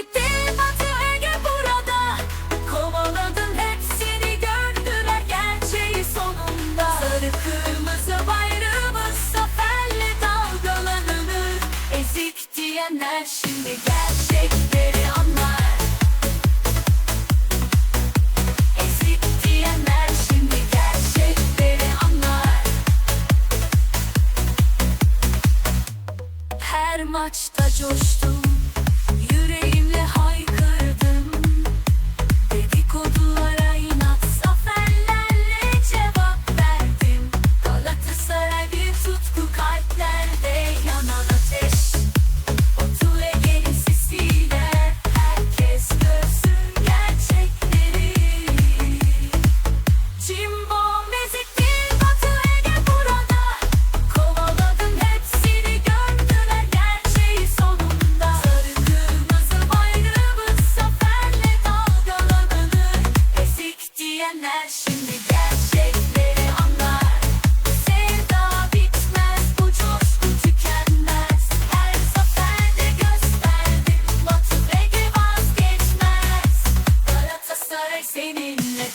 gitti Batı Ege burada. Kovaladın hepsini gördüler gerçeği sonunda. Sarı kırmızı bayrağımız zaferle dalgalanır. Ezik diyenler şimdi gerçekleri Her maçta coştum bilenler şimdi gerçekleri anlar. Sevda bitmez bu coşku tükenmez. Her zaferde gösterdi Batıp Ege vazgeçmez. Galatasaray seninle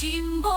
经过